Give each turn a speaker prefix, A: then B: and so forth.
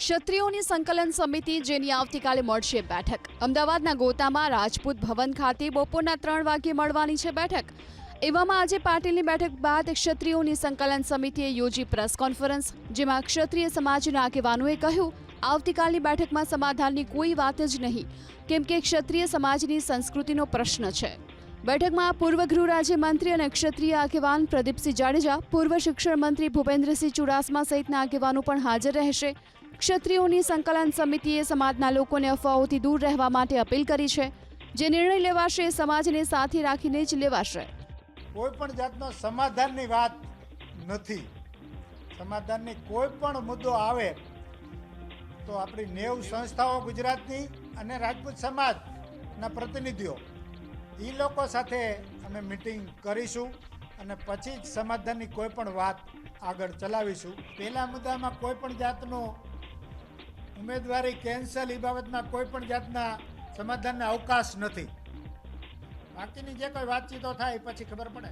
A: ક્ષત્રિયોની સંકલન સમિતિ જેની આવતીકાલે મળશે બેઠક. અમદાવાદના ગોતામાં રાજપૂત ભવન ખાતે બપોરના ત્રણ વાગ્યે મળવાની છે બેઠક. એવામાં આજે પાટીલની બેઠક બાદ ક્ષત્રિયોની સંકલન સમિતિએ યોજી પ્રેસ કોન્ફરન્સ, જેમાં ક્ષત્રિય સમાજના આગેવાનોએ કહ્યું, આવતીકાલની બેઠકમાં સમાધાનની કોઈ વાત જ નહીં. કેમ કે ક્ષત્રિય સમાજની સંસ્કૃતિનો પ્રશ્ન છે. બેઠકમાં પૂર્વ ગૃહ રાજ્યમંત્રી અને ક્ષત્રિય આગેવાન પ્રદીપસિંહ જાડેજા, પૂર્વ શિક્ષણ મંત્રી ભૂપેન્દ્રસિંહ ચુડાસમા સહિતના આગેવાનો પણ હાજર રહેશે. ક્ષત્રિયોની સંકલન સમિતિએ સમાજના લોકોને અફવાઓથી દૂર રહેવા માટે અપીલ કરી છે. જે નિર્ણય લેવાશે એ સમાજને સાથે રાખીને જ લેવાશે.
B: કોઈ પણ જાતનો સમાધાનની વાત નથી. સમાધાનની કોઈ પણ મુદ્દો આવે તો આપણી નેવ સંસ્થાઓ ગુજરાતની અને રાજપૂત સમાજના પ્રતિનિધિઓ એ લોકો સાથે અમે મિટિંગ કરીશું અને પછી જ સમાધાનની કોઈ પણ વાત આગળ ચલાવીશું. પહેલા મુદ્દામાં કોઈ પણ જાતનું ઉમેદવારી કેન્સલ એ બાબતમાં કોઈ પણ જાતના સમાધાનને અવકાશ નથી. બાકીની જે કોઈ વાતચીતો થાય એ પછી ખબર પડે.